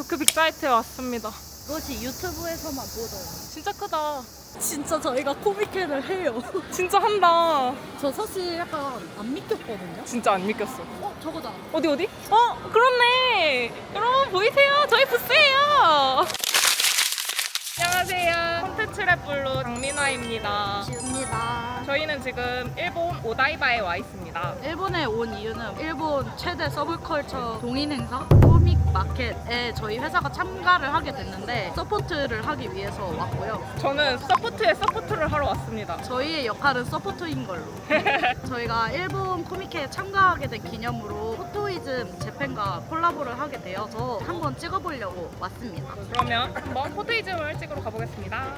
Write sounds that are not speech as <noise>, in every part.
도쿄 빅사이트에 왔습니다. 그것이 유튜브에서만 보던. 진짜 크다. 진짜 저희가 코미케를 해요. <laughs> 진짜 한다. 저 사실 약간 안 믿겼거든요. 진짜 안 믿겼어. 어, 저거다. 어디 어디? 어 그렇네. 여러분 보이세요? 저희 부스예요. 안녕하세요. 콘텐츠 랩블루 장민화입니다. 지입니다. 저희는 지금 일본 오다이바에 와 있습니다. 일본에 온 이유는 일본 최대 서브컬처 동인 행사 코믹 마켓에 저희 회사가 참가를 하게 됐는데 서포트를 하기 위해서 왔고요. 저는 서포트에 서포트를 하러 왔습니다. 저희의 역할은 서포터인 걸로. <laughs> 저희가 일본 코미케에 참가하게 된 기념으로 포토이즘 재팬과 콜라보를 하게 되어서 한번 찍어보려고 왔습니다. 그러면 한번 포토이즘을 찍으러 가보겠습니다.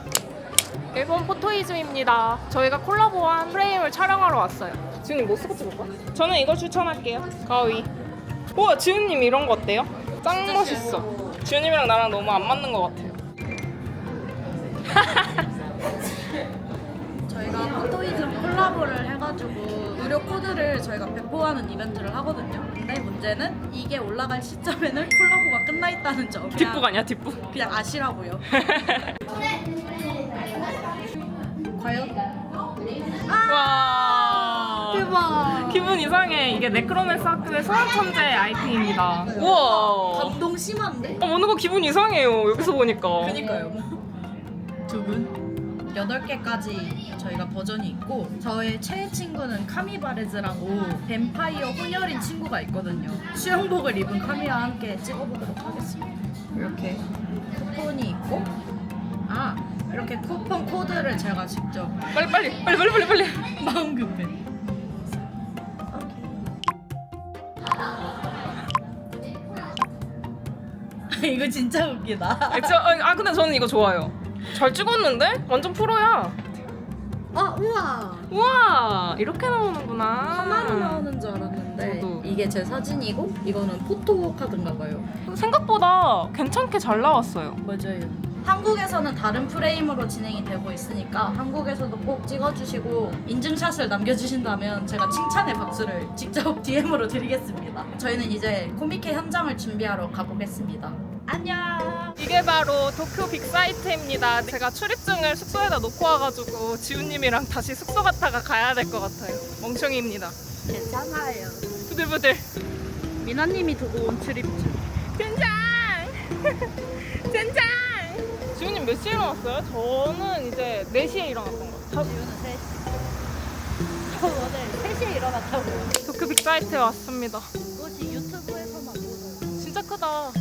일본 포토이즘입니다. 저희가 콜라보한 프레임을 촬영하러 왔어요. 지훈님 뭐 스포츠 볼까? 저는 이걸 추천할게요. 가위. 우와 지훈님 이런 거 어때요? 짱 멋있어. 지훈님이랑 나랑 너무 안 맞는 것 같아요. <laughs> 저희가 포토이즘 콜라보를 해가지고 무료 코드를 저희가 배포하는 이벤트를 하거든요. 근데 문제는 이게 올라갈 시점에는 콜라보가 끝나 있다는 점. 그냥- 뒷북 아니야 뒷북? 그냥 아시라고요. <laughs> 과연? 와. 대박. 기분 이상해. 이게 네크로맨스 학교의 소환 천재 아이템입니다. 우와. 감동 심한데? 어, 어느 거 기분 이상해요. 여기서 보니까. 그니까요. 두 분. 8개까지 저희가 버전이 있고 저의 최애 친구는 카미바레즈라고 뱀파이어 혼혈인 친구가 있거든요. 수영복을 입은 카미와 함께 찍어보도록 하겠습니다. 이렇게 쿠폰이 있고 아 이렇게 쿠폰 코드를 제가 직접 빨리 빨리 빨리 빨리 빨리 빨리. 마음 급해. 이거 진짜 웃기다. 아, 저, 아 근데 저는 이거 좋아요. 잘 찍었는데? 완전 프로야. 아 우와. 우와 이렇게 나오는구나. 하나로 나오는 줄 알았는데 저도. 이게 제 사진이고 이거는 포토 카드인가 봐요. 생각보다 괜찮게 잘 나왔어요. 맞아요. 한국에서는 다른 프레임으로 진행이 되고 있으니까 한국에서도 꼭 찍어주시고 인증샷을 남겨주신다면 제가 칭찬의 박수를 직접 <laughs> DM으로 드리겠습니다. 저희는 이제 코미케 현장을 준비하러 가보겠습니다. 안녕. 이게 바로 도쿄 빅사이트입니다. 제가 출입증을 숙소에다 놓고 와가지고 지훈님이랑 다시 숙소 갔다가 가야 될 것 같아요. 멍청이입니다. 괜찮아요. 부들부들. 미나님이 두고 온 트립증. 젠장! <laughs> 젠장! 지훈님 몇 시에 일어났어요? 저는 이제 4시에 일어났던 것 같아요. 지우는 3시. 저 오늘 3시에 일어났다고. 도쿄 빅사이트에 왔습니다. 그것이 유튜브에서만 보던. 진짜 크다.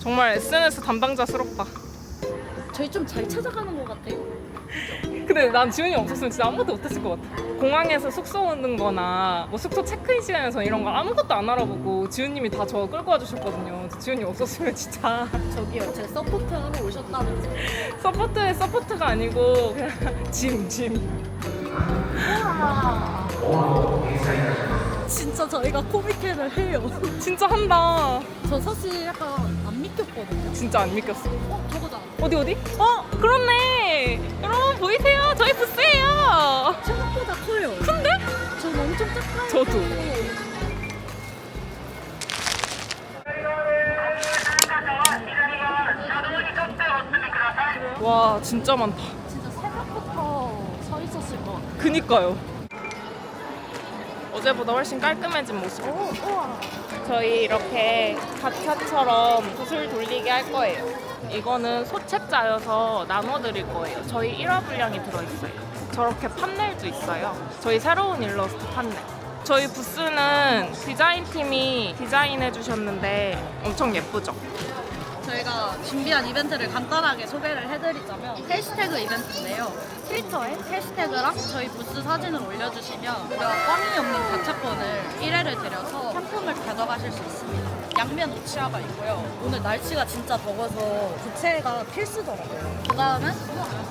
정말 SNS 담당자스럽다. 저희 좀 잘 찾아가는 것 같아요. 근데 난 지훈이 없었으면 진짜 아무것도 못했을 것 같아. 공항에서 숙소 오는 거나 뭐 숙소 체크인 시간에서 이런 거 아무것도 안 알아보고 지훈님이 다 저 끌고 와주셨거든요. 지훈이 없었으면 진짜 <laughs> 저기요, 제 서포트 하러 오셨다면서요. 서포트의 서포트가 아니고 그냥 <laughs> 짐, 짐. 진짜 저희가 코미케를 해요. 진짜 한다. 저 사실 약간 안 믿겼거든요. 진짜 안 믿겼어. 어, 저거다. 어디 어디? 어 그렇네. 여러분 보이세요? 저희 부스예요. 생각보다 커요. 큰데? 전 엄청 작아요. 저도. 와 진짜 많다. 진짜 새벽부터 서 있었을 것 같아요. 그니까요. 어제보다 훨씬 깔끔해진 모습. 오, 우와. 저희 이렇게 가차처럼 붓을 돌리게 할 거예요. 이거는 소책자여서 나눠드릴 거예요. 저희 1화 분량이 들어있어요. 저렇게 판넬도 있어요. 저희 새로운 일러스트 판넬. 저희 부스는 디자인팀이 디자인해 주셨는데 엄청 예쁘죠? 저희가 준비한 이벤트를 간단하게 소개를 해드리자면 해시태그 이벤트인데요. 트위터에 해시태그랑 저희 부스 사진을 올려주시면 무려 꽝이 없는 가차권을 1회를 드려서 상품을 가져가실 수 있습니다. 양면 우치아가 있고요. 오늘 날씨가 진짜 더워서 부채가 필수더라고요. 그 다음은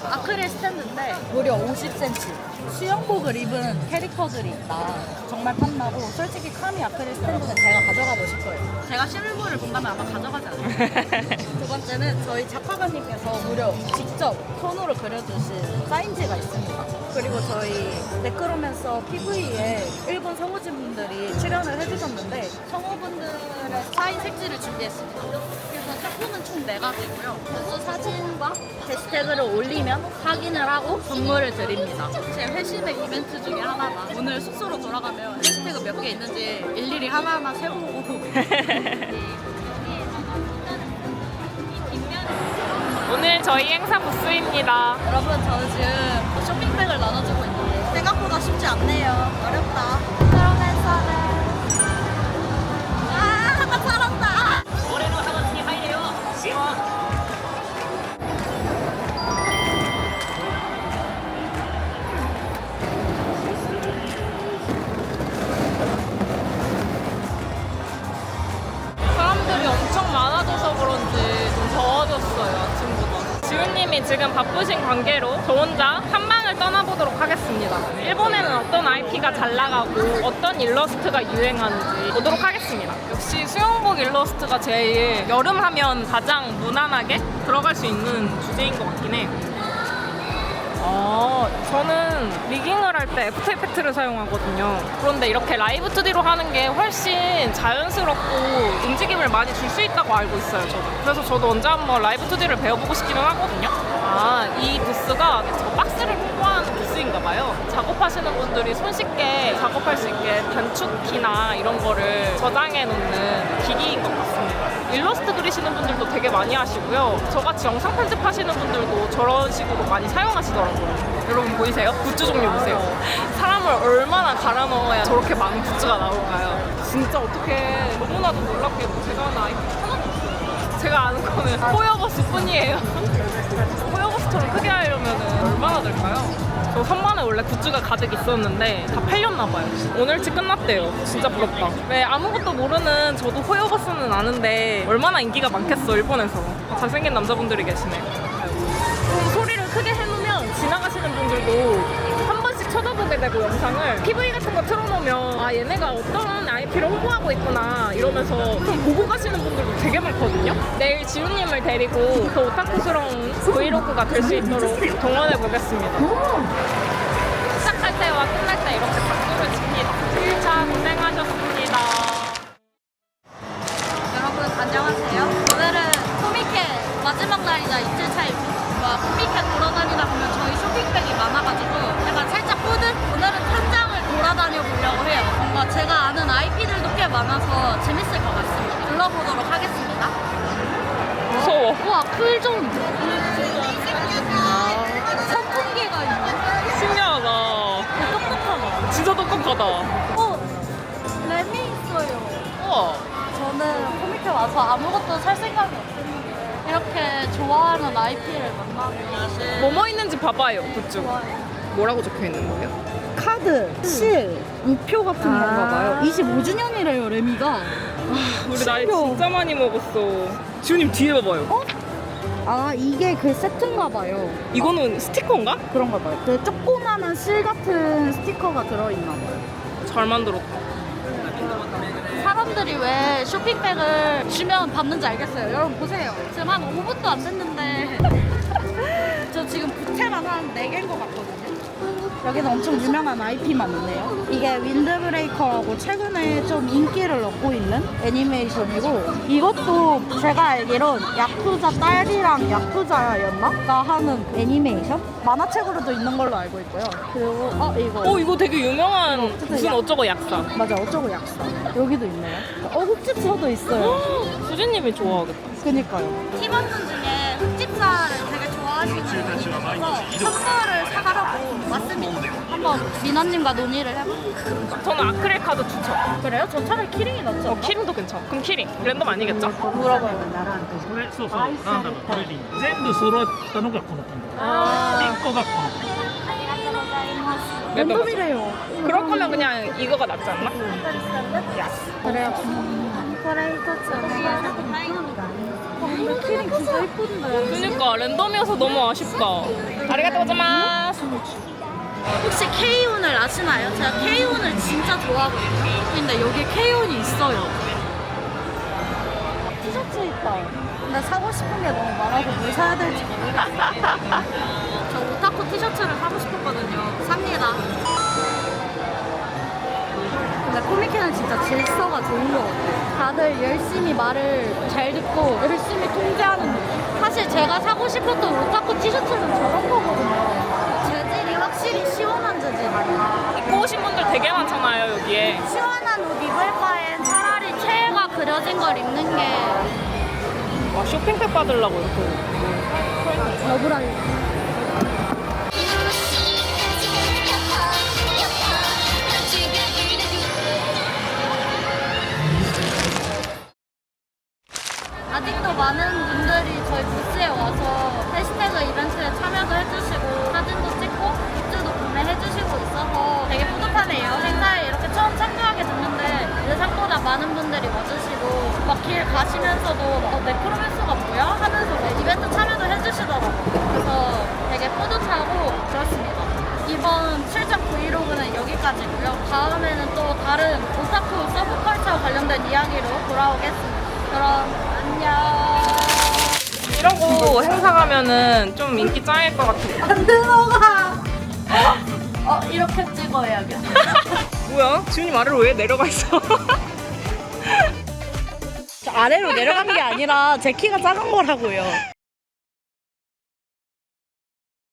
아크릴 스탠드인데 무려 50cm. 수영복을 입은 캐릭터들이 있다. 정말 탐나고 솔직히 카미 아크릴 스탠드는 제가 가져가고 싶어요. 제가 실물을 본다면 아마 가져가지 않을까요? <laughs> 두 번째는 저희 작가가님께서 무려 직접 손으로 그려주신 사인지가 있습니다. 그리고 저희 네크로맨서 PV에 일본 성우진분들이 출연을 해주셨는데 성우분들 의 사인 색지를 준비했습니다. 그래서 작품은 총 4가지고요. 부스 사진과 해시태그를 올리면 확인을 하고 선물을 드립니다. 제 회심의 이벤트 중에 하나다. 오늘 숙소로 돌아가면 해시태그 몇 개 있는지 일일이 하나하나 세보고 <laughs> 오늘 저희 행사 부스입니다. 여러분 저는 지금 쇼핑백을 나눠주고 있는데 생각보다 쉽지 않네요. 어렵다. 지훈님이 지금 바쁘신 관계로 저 혼자 탐방을 떠나보도록 하겠습니다. 일본에는 어떤 IP가 잘 나가고 어떤 일러스트가 유행하는지 보도록 하겠습니다. 역시 수영복 일러스트가 제일 여름 하면 가장 무난하게 들어갈 수 있는 주제인 것 같긴 해 아, 저는 리깅을 할 때 애프터 이펙트를 사용하거든요. 그런데 이렇게 라이브 2D로 하는 게 훨씬 자연스럽고 움직임을 많이 줄 수 있다고 알고 있어요, 저도. 그래서 저도 언제 한번 라이브 2D를 배워보고 싶기는 하거든요. 아, 이 부스가 저 박스를 홍보하는 부스인가 봐요. 작업하시는 분들이 손쉽게 작업할 수 있게 단축키나 이런 거를 저장해 놓는 기기인 것 같습니다. 일러스트 그리시는 분들도 되게 많이 하시고요. 저같이 영상 편집하시는 분들도 저런 식으로 많이 사용하시더라고요. 여러분 보이세요? 굿즈 종류 보세요. 사람을 얼마나 갈아 넣어야 저렇게 많은 굿즈가 나올까요? 진짜 어떻게 너무나도 놀랍게도 제가 아이템 하나도 없어요. 제가 아는 거는 호여버스 뿐이에요. <laughs> 호여버스처럼 크게 하려면 얼마나 될까요? 저 선반에 원래 굿즈가 가득 있었는데 다 팔렸나 봐요. 오늘치 끝났대요. 진짜 부럽다. 왜 아무것도 모르는 저도 호여버스는 아는데 얼마나 인기가 많겠어 일본에서. 잘생긴 남자분들이 계시네. 좀 소리를 크게 해놓으면 지나가시는 분들도 되고 영상을 PV 같은 거 틀어놓으면 아 얘네가 어떤 IP를 홍보하고 있구나 이러면서 좀 보고 가시는 분들도 되게 많거든요. 내일 지훈님을 데리고 더 오타쿠스러운 브이로그가 될 수 있도록 동원해 보겠습니다. 똑똑하다. 어 램이 있어요. 우와. 저는 코미케 와서 아무것도 살 생각이 없었는데 이렇게 좋아하는 IP를 만나면 뭐뭐 있는지 봐봐요. 좋아요. 뭐라고 적혀 있는 거예요? 카드, 실, 우표 같은 아. 건가 봐요. 25주년이래요, 레미가. 우리 나이 신기해. 진짜 많이 먹었어. 지훈님 뒤에 봐봐요. 어? 아, 이게 그 세트인가 봐요. 이거는 스티커인가? 그런가 봐요. 그 조그마한 실 같은 스티커가 들어있나 봐요. 잘 만들었다. 사람들이 왜 쇼핑백을 주면 받는지 알겠어요. 여러분 보세요. 지금 한 5분도 안 됐는데 <laughs> 저 지금 부채만 한 4개인 것 같거든요. 여기는 엄청 유명한 IP만 있네요. 이게 윈드브레이커라고 최근에 좀 인기를 얻고 있는 애니메이션이고 이것도 제가 알기론 야쿠자 딸이랑 야쿠자였나?가 하는 애니메이션? 만화책으로도 있는 걸로 알고 있고요. 그리고 어 이거 어, 이거 되게 유명한 어쨌든 무슨 약- 어쩌고 약사. 맞아 어쩌고 약사 여기도 있네요. 어 흑집서도 있어요. 수진님이 좋아하겠다. 그니까요. 팀원분 중에 분이 있어서 선물을 사가려고 왔습니다. 한번 미나님과 논의를 해볼게요. 저는 아크릴 카드 추천. 그래요? 저 차라리 키링이 낫지 어, 않나? 키링도 괜찮아. 그럼 키링. 랜덤 아니겠죠? 물어봐요. これそうそうなんだろうこれでいい全部揃ったのがこのパンダ 아, 1個がこの 랜덤. 랜덤이래요. 그럴 거면 그냥 이거가 낫지 않나? 그래요. 근데 키링 진짜 이쁜데. 그니까 랜덤이어서 너무 아쉽다. 아리가또 고자마스. 혹시 K운을 아시나요? 제가 K운을 진짜 좋아하거든요. 근데 여기 K운이 있어요. 티셔츠 있다. 근데 사고 싶은 게 너무 많아서 뭘 사야 될지 모르겠어. <laughs> 저 오타쿠 티셔츠를 사고 싶었거든요. 삽니다. 근데 코미케는 진짜 질서가 좋은 것 같아요. 다들 열심히 말을 잘 듣고 열심히 통제하는 느낌. 제가 사고 싶었던 오타쿠 티셔츠는 저런 거거든요. 재질이 확실히 시원한 재질이에요. 입고 오신 분들 되게 많잖아요, 여기에. 시원한 옷 입을 바엔 차라리 최애가 그려진 걸 입는 게 와, 쇼핑백 받으려고 이렇게. 러브라이 막 길 가시면서도 어, 네크로맨서가 뭐야? 하면서 네, 이벤트 참여도 해주시더라고요. 그래서 되게 뿌듯하고 그렇습니다. 이번 출장 브이로그는 여기까지고요. 다음에는 또 다른 오타쿠 서브컬처 관련된 이야기로 돌아오겠습니다. 그럼 안녕. 이러고 행사 가면은 좀 인기 짱일 것 같아요. 안 들어가. 어 이렇게 찍어야겠어. <laughs> 뭐야? 지훈이 아래로 왜 내려가 있어? <laughs> 아래로 내려간 게 아니라 제 키가 작은 거라고요.